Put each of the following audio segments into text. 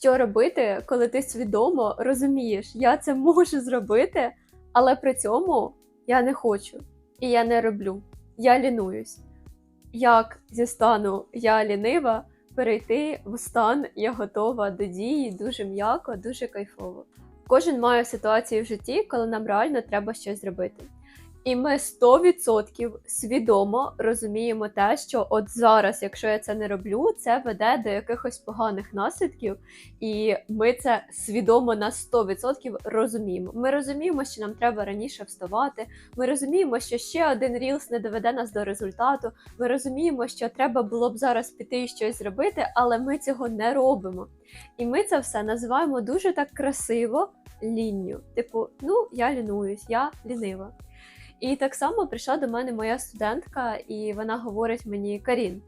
що робити, коли ти свідомо розумієш, я це можу зробити, але при цьому я не хочу і я не роблю. Я лінуюсь. Як зі стану я лінива перейти в стан я готова до дії дуже м'яко, дуже кайфово. Кожен має ситуації в житті, коли нам реально треба щось зробити. І ми 100% свідомо розуміємо те, що от зараз, якщо я це не роблю, це веде до якихось поганих наслідків, і ми це свідомо на 100% розуміємо. Ми розуміємо, що нам треба раніше вставати. Ми розуміємо, що ще один рілс не доведе нас до результату. Ми розуміємо, що треба було б зараз піти і щось зробити, але ми цього не робимо. І ми це все називаємо дуже так красиво лінню. Типу, ну я лінуюсь, я лінива. І так само прийшла до мене моя студентка, і вона говорить мені: Карін,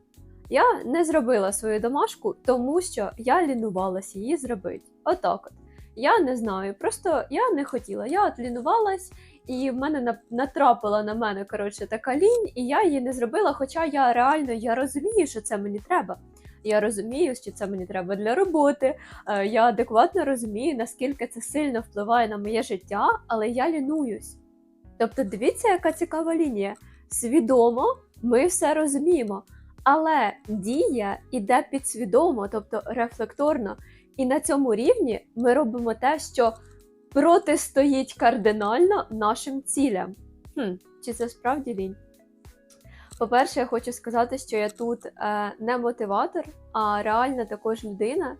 я не зробила свою домашку, тому що я лінувалась її зробити. Отак от. Я не знаю, просто я не хотіла. Я от лінувалась, і в мене натрапила на мене коротше така лінь, і я її не зробила. Хоча я реально я розумію, що це мені треба. Я розумію, що це мені треба для роботи. е, Я адекватно розумію, наскільки це сильно впливає на моє життя, але я лінуюсь. Тобто, дивіться, яка цікава лінія. Свідомо ми все розуміємо, але дія іде підсвідомо, тобто рефлекторно. І на цьому рівні ми робимо те, що протистоїть кардинально нашим цілям. Хм, чи це справді лінь? По-перше, я хочу сказати, що я тут е, не мотиватор, а реальна також людина,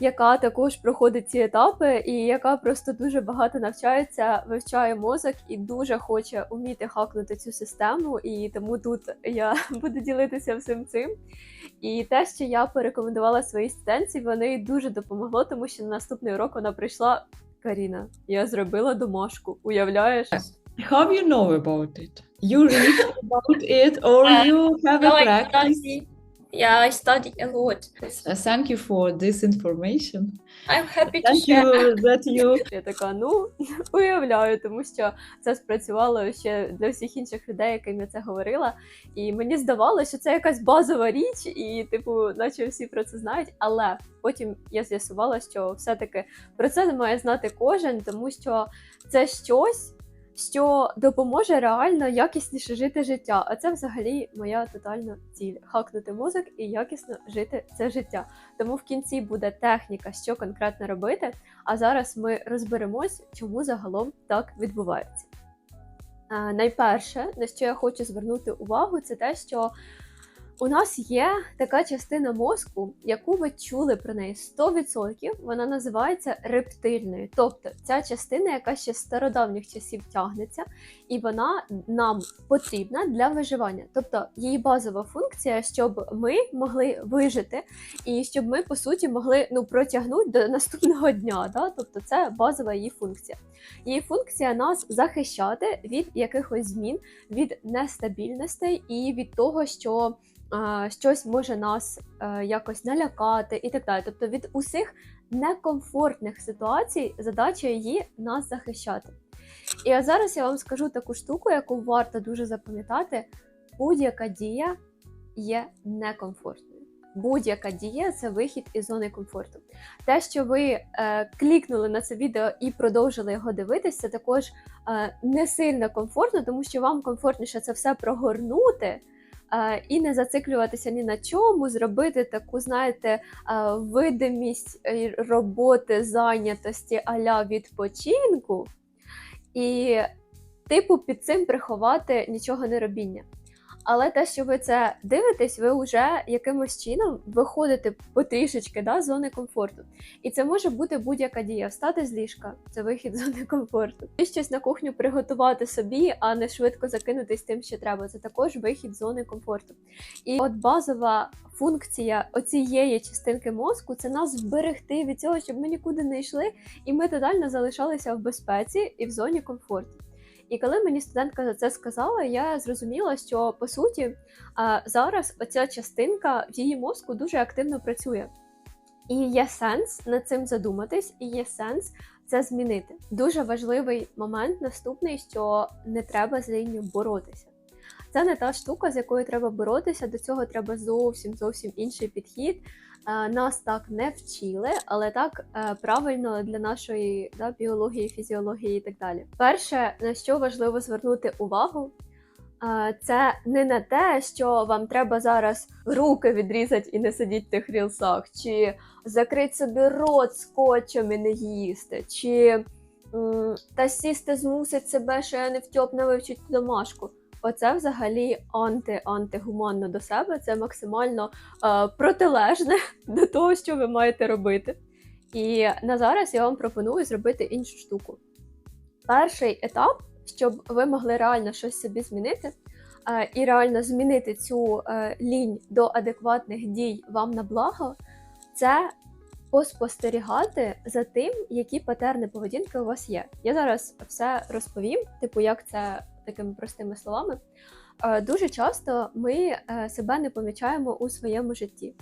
яка також проходить ці етапи, і яка просто дуже багато навчається, вивчає мозок і дуже хоче вміти хакнути цю систему. І тому тут я буду ділитися всім цим. І те, що я порекомендувала своїй студентці, вони дуже допомогло, тому що на наступний урок вона прийшла. Каріна, я зробила домашку. Уявляєш? How you know about it? You read about it or Uh, you have a practice? Yeah, I study a lot. Uh, thank you for this information. I'm happy to Thank share. you that you Я така, ну уявляю, тому що це спрацювало ще для всіх інших людей, яким я це говорила. І мені здавалося, що це якась базова річ, і, типу, наче всі про це знають. Але потім я з'ясувала, що все-таки про це не має знати кожен, тому що це щось. Що допоможе реально якісніше жити життя. А це взагалі моя тотальна ціль хакнути мозок і якісно жити це життя. Тому в кінці буде техніка, що конкретно робити. А зараз ми розберемось, чому загалом так відбувається. Найперше, на що я хочу звернути увагу, це те, що у нас є така частина мозку, яку ви чули про неї 100%, вона називається рептильною. Тобто ця частина, яка ще з стародавніх часів тягнеться, і вона нам потрібна для виживання. Тобто її базова функція, щоб ми могли вижити, і щоб ми по суті могли ну протягнути до наступного дня. Да? Тобто це базова її функція. Її функція нас захищати від якихось змін, від нестабільностей і від того, що щось може нас е, якось налякати і так далі. Тобто від усіх некомфортних ситуацій задача її нас захищати. І зараз я вам скажу таку штуку, яку варто дуже запам'ятати: будь-яка дія є некомфортною. Будь-яка дія це вихід із зони комфорту. Те, що ви е, клікнули на це відео і продовжили його дивитися, це також е, не сильно комфортно, тому що вам комфортніше це все прогорнути. І не зациклюватися ні на чому, зробити таку, знаєте, видимість е, роботи, зайнятості аля відпочинку, і, типу, під цим приховати нічого не робіння. Але те, що ви це дивитесь, ви вже якимось чином виходите потрішечки да, з зони комфорту. І це може бути будь-яка дія. Встати з ліжка це вихід з зони комфорту. І щось на кухню приготувати собі, а не швидко закинутись тим, що треба. Це також вихід з зони комфорту. І от базова функція оцієї частинки мозку це нас вберегти від цього, щоб ми нікуди не йшли, і ми тотально залишалися в безпеці і в зоні комфорту. І коли мені студентка за це сказала, я зрозуміла, що по суті зараз оця частинка в її мозку дуже активно працює. І є сенс над цим задуматись, і є сенс це змінити. Дуже важливий момент наступний, що не треба з лінію боротися. Це не та штука, з якою треба боротися. До цього треба зовсім зовсім інший підхід. Е, нас так не вчили, але так е, правильно для нашої да, біології, фізіології і так далі. Перше, на що важливо звернути увагу, е, це не на те, що вам треба зараз руки відрізати і не сидіти в тих рілсах, чи закрити собі рот скотчем і не їсти, чи та сісти змусить себе, що я не втьоп не вивчить домашку. Оце взагалі анти-антигуманно до себе. Це максимально е, протилежне до того, що ви маєте робити. І на зараз я вам пропоную зробити іншу штуку. Перший етап, щоб ви могли реально щось собі змінити, е, і реально змінити цю е, лінь до адекватних дій вам на благо, це поспостерігати за тим, які патерни поведінки у вас є. Я зараз все розповім, типу, як це такими простими словами. Е, Дуже часто ми е, себе не помічаємо у своєму житті.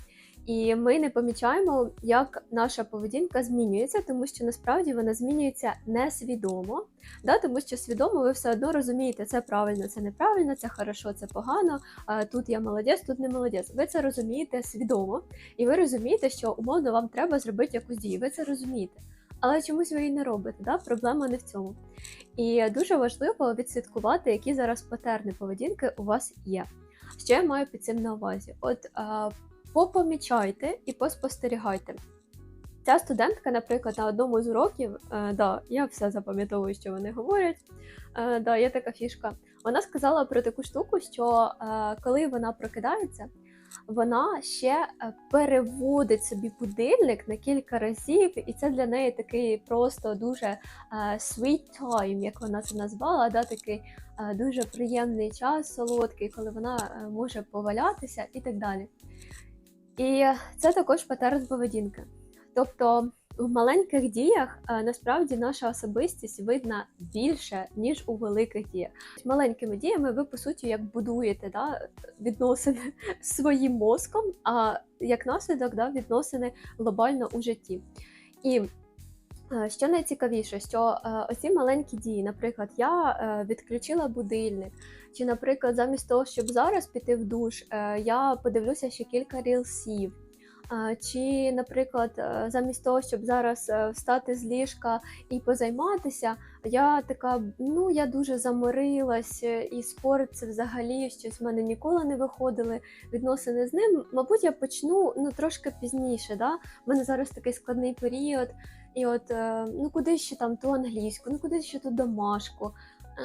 І ми не помічаємо, як наша поведінка змінюється, тому що насправді вона змінюється несвідомо. Да? Тому що свідомо ви все одно розумієте, це правильно, це неправильно, це хорошо, це погано. Тут я молодець, тут не молодець. Ви це розумієте свідомо, і ви розумієте, що умовно вам треба зробити якусь дію. Ви це розумієте. Але чомусь ви її не робите. Да? Проблема не в цьому. І дуже важливо відслідкувати, які зараз патерни поведінки у вас є. Що я маю під цим на увазі? От а, попомічайте і поспостерігайте. Ця студентка, наприклад, на одному з уроків, е, да, я все запам'ятовую, що вони говорять. Е, да, є така фішка. Вона сказала про таку штуку, що е, коли вона прокидається, вона ще е, переводить собі будильник на кілька разів, і це для неї такий просто дуже е, sweet time, як вона це назвала, да, такий е, дуже приємний час, солодкий, коли вона може повалятися і так далі. І це також патерн поведінки. Тобто в маленьких діях е, насправді наша особистість видна більше, ніж у великих діях. Маленькими діями ви, по суті, як будуєте да, відносини своїм мозком, а як наслідок да, відносини глобально у житті. І е, що найцікавіше, що е, оці маленькі дії, наприклад, я відключила будильник, чи, наприклад, замість того, щоб зараз піти в душ, я подивлюся ще кілька рілсів. Чи, наприклад, е, замість того, щоб зараз е, встати з ліжка і позайматися, я така, ну я дуже заморилась, е, і спорт це взагалі щось в мене ніколи не виходили. Відносини з ним. Мабуть, я почну ну трошки пізніше. Да? У мене зараз такий складний період, і от ну куди ще там ту англійську, ну куди ще ту домашку.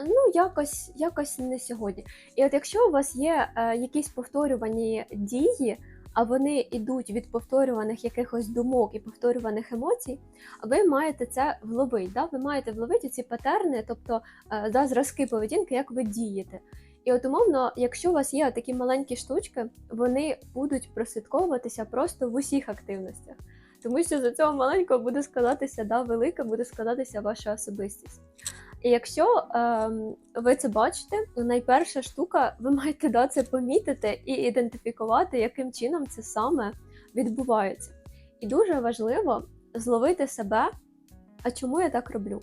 Ну, якось, якось не сьогодні. І от якщо у вас є якісь повторювані дії, а вони йдуть від повторюваних якихось думок і повторюваних емоцій, ви маєте це вловити. Да? Ви маєте вловити ці патерни, тобто е, да, зразки поведінки, як ви дієте. І от умовно, якщо у вас є такі маленькі штучки, вони будуть прослідковуватися просто в усіх активностях. Тому що за цього маленького буде складатися да, велика, буде складатися ваша особистість. І якщо ем, ви це бачите, то найперша штука, ви маєте да, це помітити і ідентифікувати, яким чином це саме відбувається. І дуже важливо зловити себе, а чому я так роблю?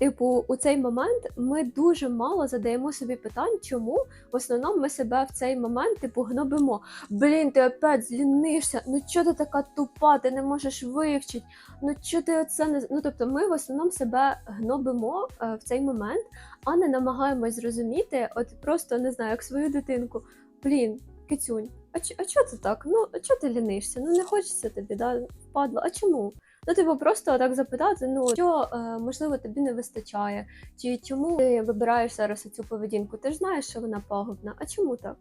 Типу, у цей момент ми дуже мало задаємо собі питань, чому в основному ми себе в цей момент типу гнобимо. Блін, ти опять злінишся, ну чого ти така тупа, ти не можеш вивчити, ну чого ти оце не з-?» Ну тобто ми в основному себе гнобимо е, в цей момент, а не намагаємось зрозуміти, от просто не знаю, як свою дитинку. Блін, кицюнь, а, ч- а чого ти так? Ну, а чого ти лінишся? Ну не хочеться тобі, да? впадло. А чому? Ну, типу, просто так запитати, ну що е, можливо тобі не вистачає, чи чому ти вибираєш зараз цю поведінку? Ти ж знаєш, що вона пагубна, а чому так?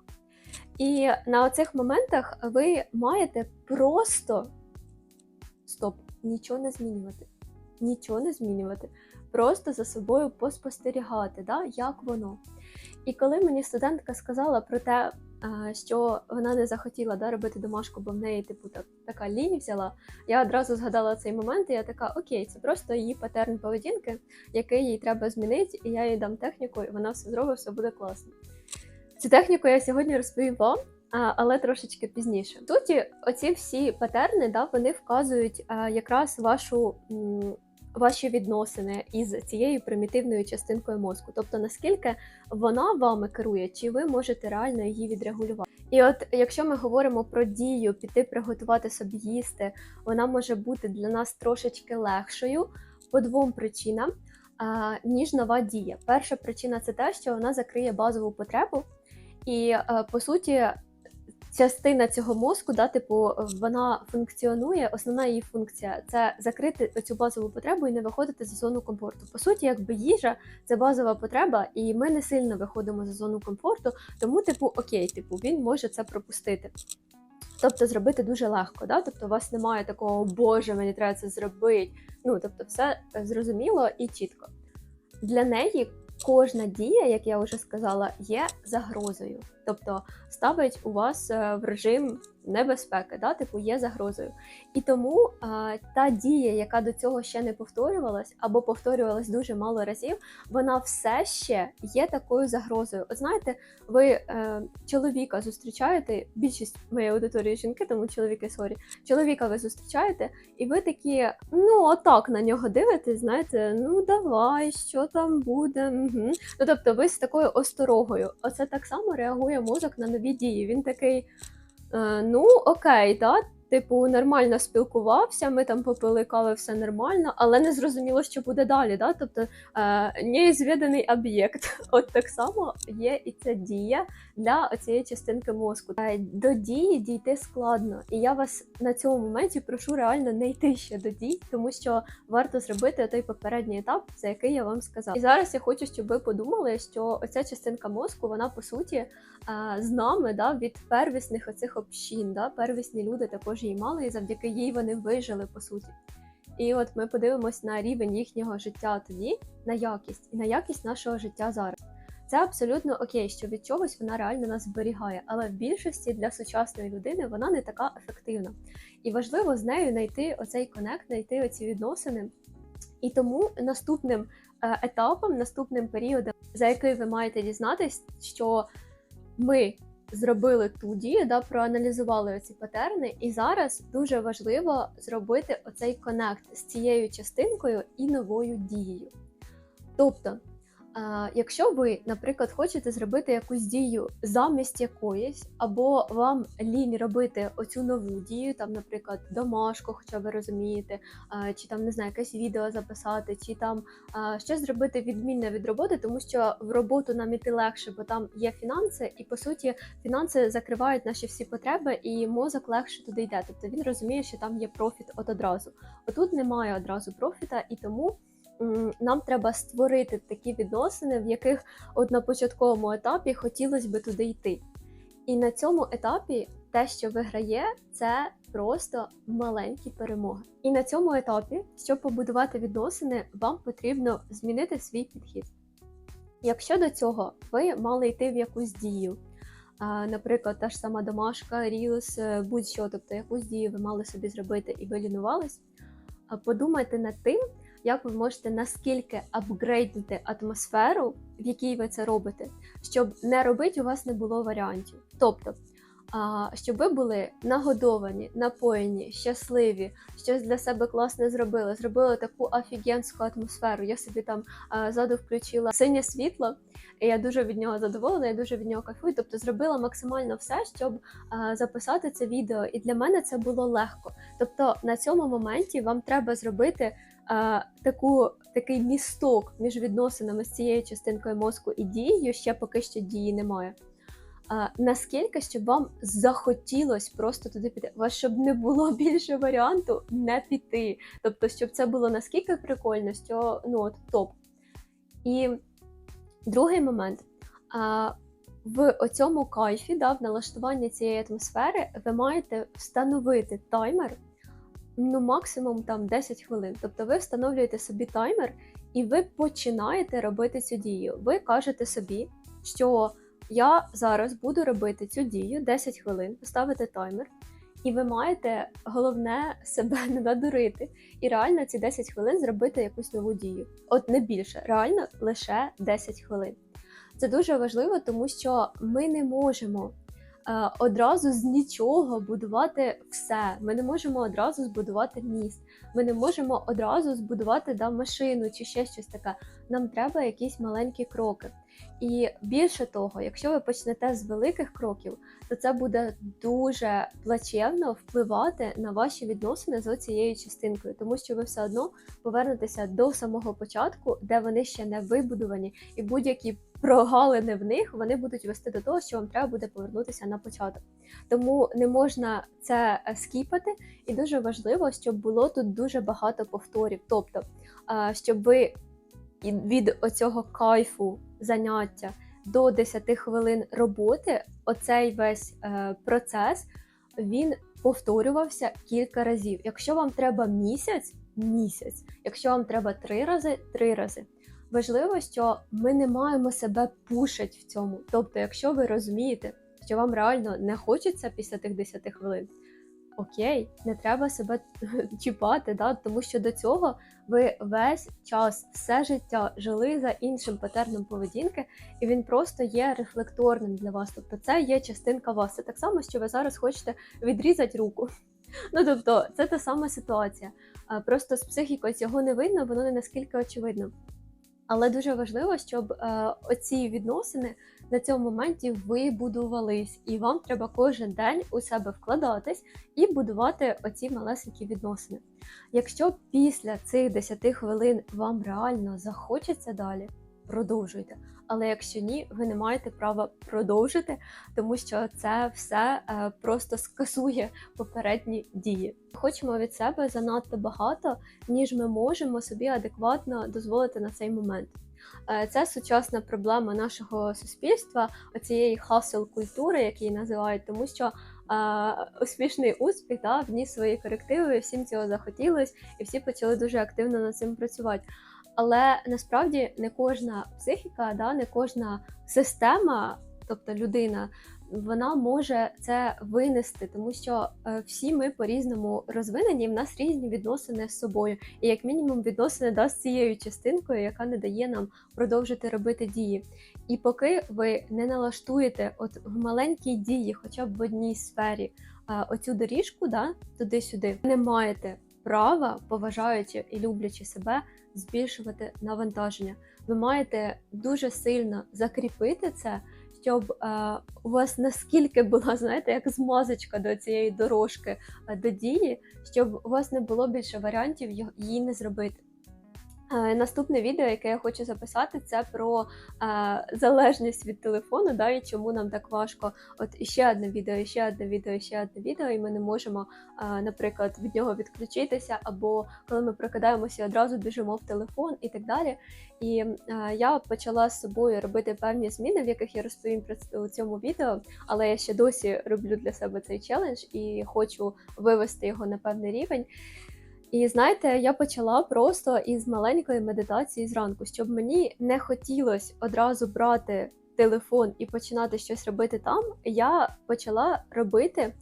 І на оцих моментах ви маєте просто стоп, нічого не змінювати. Нічого не змінювати. Просто за собою поспостерігати, да, як воно. І коли мені студентка сказала про те, що вона не захотіла да, робити домашку, бо в неї типу так, така лінь взяла, я одразу згадала цей момент, і я така, окей, це просто її патерн поведінки, який їй треба змінити, і я їй дам техніку, і вона все зробить, все буде класно. Цю техніку я сьогодні розповім вам, але трошечки пізніше. Суті, оці всі патерни, да, вони вказують якраз вашу. Ваші відносини із цією примітивною частинкою мозку, тобто наскільки вона вами керує, чи ви можете реально її відрегулювати. І от якщо ми говоримо про дію, піти приготувати собі їсти, вона може бути для нас трошечки легшою по двом причинам, ніж нова дія. Перша причина це те, що вона закриє базову потребу, і е, по суті. Частина цього мозку, да, типу, вона функціонує. Основна її функція це закрити цю базову потребу і не виходити за зону комфорту. По суті, якби їжа це базова потреба, і ми не сильно виходимо за зону комфорту, тому, типу, окей, типу, він може це пропустити. Тобто зробити дуже легко, да? тобто у вас немає такого, Боже, мені треба це зробити. Ну, тобто, все е, зрозуміло і чітко. Для неї кожна дія, як я вже сказала, є загрозою. Тобто ставить у вас е, в режим небезпеки, да? типу є загрозою. І тому е, та дія, яка до цього ще не повторювалась, або повторювалась дуже мало разів, вона все ще є такою загрозою. От знаєте, ви е, чоловіка зустрічаєте, більшість моєї аудиторії жінки, тому чоловіки сорі. Чоловіка ви зустрічаєте, і ви такі, ну отак на нього дивитесь, знаєте, ну давай, що там буде. Угу. Ну тобто, ви з такою осторогою. Оце так само реагує мозок на нові дії. Він такий. Е, ну, окей, да, типу, нормально спілкувався, ми там попили кави, все нормально, але не зрозуміло, що буде далі. Да? Тобто е, неізвіданий об'єкт. От так само є і ця дія для цієї частинки мозку. Е, До дії дійти складно, і я вас на цьому моменті прошу реально не йти ще до дій, тому що варто зробити той попередній етап, за який я вам сказала. І зараз я хочу, щоб ви подумали, що оця частинка мозку, вона по суті е, з нами да, від первісних оцих общин. Да? Первісні люди також її мали, і завдяки їй вони вижили по суті. І от ми подивимось на рівень їхнього життя тоді, на якість і на якість нашого життя зараз. Це абсолютно окей, що від чогось вона реально нас зберігає, але в більшості для сучасної людини вона не така ефективна. І важливо з нею знайти оцей конект, знайти оці відносини. І тому наступним е, етапом, наступним періодом, за який ви маєте дізнатись, що ми зробили ту дію, да, проаналізували ці патерни, і зараз дуже важливо зробити оцей конект з цією частинкою і новою дією. Тобто, якщо ви, наприклад, хочете зробити якусь дію замість якоїсь, або вам лінь робити оцю нову дію, там, наприклад, домашку, хоча ви розумієте, чи там не знаю, якесь відео записати, чи там щось зробити відмінне від роботи, тому що в роботу нам іти легше, бо там є фінанси, і по суті фінанси закривають наші всі потреби, і мозок легше туди йде. Тобто він розуміє, що там є профіт от одразу. Отут немає одразу профіта, і тому нам треба створити такі відносини, в яких от на початковому етапі хотілося би туди йти. І на цьому етапі те, що виграє, це просто маленькі перемоги. І на цьому етапі, щоб побудувати відносини, вам потрібно змінити свій підхід. Якщо до цього ви мали йти в якусь дію, наприклад, та ж сама домашка, рілс, е, будь-що, тобто якусь дію ви мали собі зробити і ви лінувались, подумайте над тим, як ви можете наскільки апгрейдити атмосферу, в якій ви це робите, щоб не робити у вас не було варіантів. Тобто, щоб ви були нагодовані, напоєні, щасливі, щось для себе класне зробили, зробили таку офігенську атмосферу. Я собі там ззаду включила синє світло, і я дуже від нього задоволена, я дуже від нього кайфую. Тобто зробила максимально все, щоб записати це відео. І для мене це було легко. Тобто на цьому моменті вам треба зробити таку, такий місток між відносинами з цією частинкою мозку і дією, ще поки що дії немає. А, наскільки щоб вам захотілось просто туди піти, вас щоб не було більше варіанту не піти. Тобто, щоб це було наскільки прикольно, що ну от топ. І другий момент. А, в оцьому кайфі, да, в налаштуванні цієї атмосфери, ви маєте встановити таймер ну максимум там 10 хвилин. Тобто ви встановлюєте собі таймер і ви починаєте робити цю дію. Ви кажете собі, що я зараз буду робити цю дію 10 хвилин, поставити таймер, і ви маєте головне себе не надурити і реально ці 10 хвилин зробити якусь нову дію. От не більше, реально лише 10 хвилин. Це дуже важливо, тому що ми не можемо одразу з нічого будувати все. Ми не можемо одразу збудувати міст. Ми не можемо одразу збудувати да, машину чи ще щось таке. Нам треба якісь маленькі кроки. І більше того, якщо ви почнете з великих кроків, то це буде дуже плачевно впливати на ваші відносини з цією частинкою, тому що ви все одно повернетеся до самого початку, де вони ще не вибудовані, і будь-які прогалини в них вони будуть вести до того, що вам треба буде повернутися на початок. Тому не можна це е, скіпати, і дуже важливо, щоб було тут дуже багато повторів. Тобто, е, щоб ви і від оцього кайфу заняття до 10 хвилин роботи, оцей весь е, процес він повторювався кілька разів. Якщо вам треба місяць, місяць. Якщо вам треба три рази, три рази. Важливо, що ми не маємо себе пушити в цьому. Тобто, якщо ви розумієте, що вам реально не хочеться після тих 10 хвилин, окей, не треба себе чіпати, да? тому що до цього ви весь час, все життя жили за іншим патерном поведінки, і він просто є рефлекторним для вас. Тобто це є частинка вас. Це так само, що ви зараз хочете відрізати руку. Ну тобто, це та сама ситуація. Просто з психікою цього не видно, воно не наскільки очевидно. Але дуже важливо, щоб е, оці відносини на цьому моменті вибудувались, і вам треба кожен день у себе вкладатись і будувати оці малесенькі відносини. Якщо після цих 10 хвилин вам реально захочеться далі, продовжуйте. Але якщо ні, ви не маєте права продовжити, тому що це все е, просто скасує попередні дії. Хочемо від себе занадто багато, ніж ми можемо собі адекватно дозволити на цей момент. Е, Це сучасна проблема нашого суспільства, оцієї хасел культури, як її називають, тому що е, успішний успіх да, вніс свої корективи, всім цього захотілось, і всі почали дуже активно над цим працювати. Але насправді не кожна психіка, да, не кожна система, тобто людина, вона може це винести, тому що е, всі ми по-різному розвинені, в нас різні відносини з собою, і як мінімум відносини да, з цією частинкою, яка не дає нам продовжити робити дії. І поки ви не налаштуєте от в маленькій дії, хоча б в одній сфері, оцю доріжку, да, туди-сюди, не маєте права, поважаючи і люблячи себе, збільшувати навантаження. Ви маєте дуже сильно закріпити це, щоб е, у вас наскільки була, знаєте, як змазочка до цієї дорожки е, до дії, щоб у вас не було більше варіантів її не зробити. Е, Наступне відео, яке я хочу записати, це про е, залежність від телефону, да, і чому нам так важко. От іще одне відео, іще одне відео, іще одне відео, і ми не можемо, е, наприклад, від нього відключитися, або коли ми прокидаємося, одразу біжимо в телефон і так далі. І е, я почала з собою робити певні зміни, в яких я розповім про у цьому відео, але я ще досі роблю для себе цей челендж і хочу вивести його на певний рівень. І знаєте, я почала просто із маленької медитації зранку, щоб мені не хотілося одразу брати телефон і починати щось робити там. Я почала робити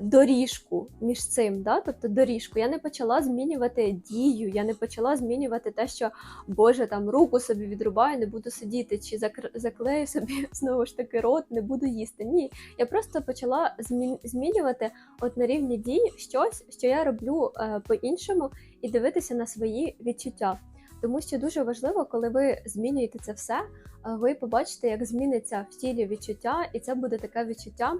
доріжку між цим. Да? Тобто доріжку. Я не почала змінювати дію, я не почала змінювати те, що Боже, там руку собі відрубаю, не буду сидіти, чи заклею собі знову ж таки рот, не буду їсти. Ні, я просто почала змінювати от на рівні дій щось, що я роблю е, по-іншому, і дивитися на свої відчуття. Тому що дуже важливо, коли ви змінюєте це все, е, ви побачите, як зміниться в тілі відчуття, і це буде таке відчуття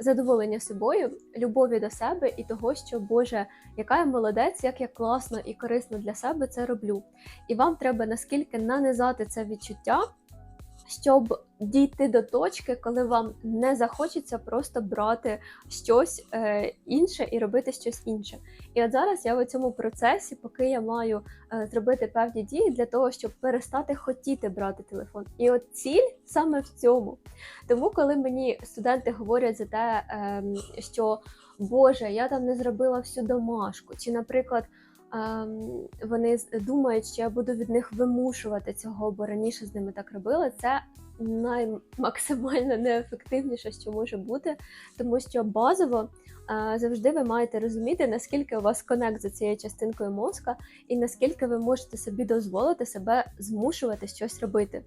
задоволення собою, любові до себе і того, що Боже, яка я молодець, як я класно і корисно для себе це роблю. І вам треба наскільки нанизати це відчуття, щоб дійти до точки, коли вам не захочеться просто брати щось е, інше і робити щось інше. І от зараз я в цьому процесі, поки я маю е, зробити певні дії для того, щоб перестати хотіти брати телефон. І от ціль саме в цьому. Тому, коли мені студенти говорять за те, ем, що Боже, я там не зробила всю домашку, чи, наприклад, вони думають, що я буду від них вимушувати цього, бо раніше з ними так робила. Це наймаксимально неефективніше, що може бути, тому що базово е, завжди ви маєте розуміти, наскільки у вас конект за цією частинкою мозка, і наскільки ви можете собі дозволити себе змушувати щось робити.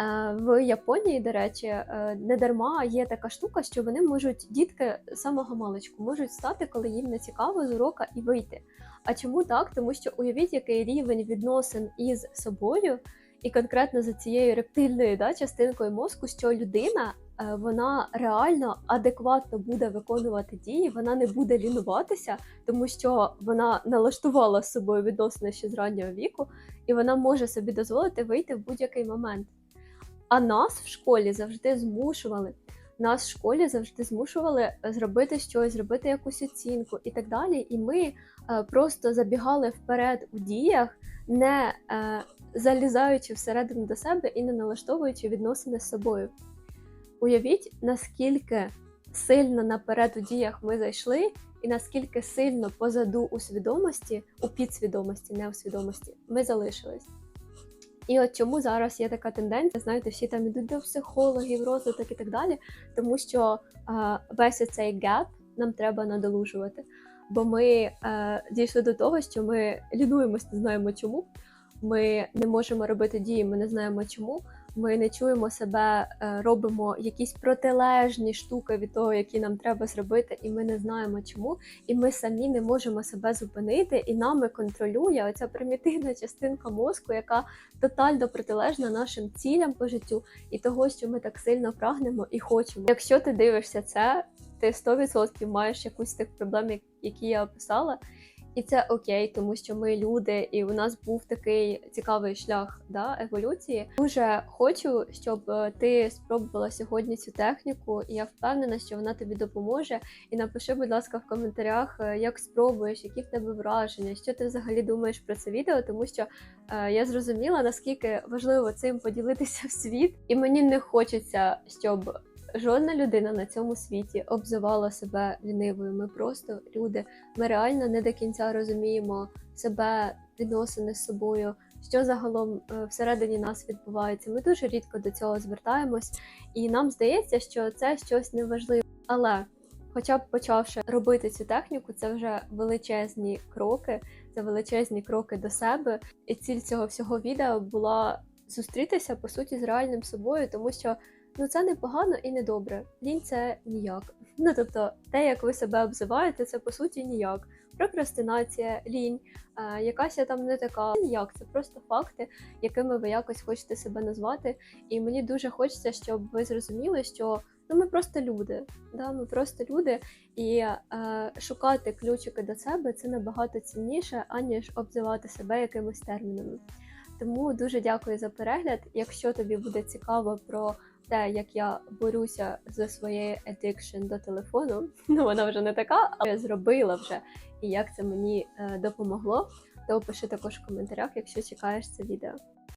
Е, В Японії, до речі, е, не дарма є така штука, що вони можуть дітки самого маличку можуть стати, коли їм не цікаво з урока і вийти. А чому так? Тому що уявіть, який рівень відносин із собою і конкретно за цією рептильною да, частинкою мозку, що людина е, вона реально адекватно буде виконувати дії, вона не буде лінуватися, тому що вона налаштувала з собою відносини ще з раннього віку, і вона може собі дозволити вийти в будь-який момент. А нас в школі завжди змушували. Нас в школі завжди змушували зробити щось, зробити якусь оцінку і так далі. І ми е, просто забігали вперед у діях, не е, залізаючи всередину до себе і не налаштовуючи відносини з собою. Уявіть, наскільки сильно наперед у діях ми зайшли, і наскільки сильно позаду у свідомості, у підсвідомості, не у свідомості, ми залишились. І от чому зараз є така тенденція, знаєте, всі там ідуть до психологів, розвиток і так далі, тому що е, весь цей геп нам треба надолужувати. Бо ми е, дійшли до того, що ми лінуємось, не знаємо чому. Ми не можемо робити дії, ми не знаємо чому. Ми не чуємо себе, е, робимо якісь протилежні штуки від того, які нам треба зробити, і ми не знаємо чому. І ми самі не можемо себе зупинити, і нами контролює оця примітивна частинка мозку, яка тотально протилежна нашим цілям по життю і того, що ми так сильно прагнемо і хочемо. Якщо ти дивишся це, ти 100% маєш якусь з тих проблем, які я описала. І це окей, тому що ми люди, і у нас був такий цікавий шлях да, еволюції. Дуже хочу, щоб е, ти спробувала сьогодні цю техніку, і я впевнена, що вона тобі допоможе. І напиши, будь ласка, в коментарях, е, як спробуєш, які в тебе враження, що ти взагалі думаєш про це відео, тому що е, я зрозуміла, наскільки важливо цим поділитися в світ, і мені не хочеться, щоб жодна людина на цьому світі обзивала себе лінивою. Ми просто люди. Ми реально не до кінця розуміємо себе, відносини з собою, що загалом е, всередині нас відбувається. Ми дуже рідко до цього звертаємось, і нам здається, що це щось неважливе. Але, хоча б почавши робити цю техніку, це вже величезні кроки, це величезні кроки до себе. І ціль цього всього відео була зустрітися по суті з реальним собою, тому що ну це не погано і не добре. Лінь це ніяк. Ну тобто, те, як ви себе обзиваєте, це по суті ніяк. Прокрастинація, лінь, е, якась я там не така. Ніяк, це просто факти, якими ви якось хочете себе назвати. І мені дуже хочеться, щоб ви зрозуміли, що ну ми просто люди. Да? Ми просто люди, і е, шукати ключики до себе це набагато цінніше, аніж обзивати себе якимись термінами. Тому дуже дякую за перегляд. Якщо тобі буде цікаво про те, як я борюся за своєю addiction до телефону, ну вона вже не така, але зробила вже і як це мені е, допомогло, то пиши також в коментарях, якщо чекаєш це відео.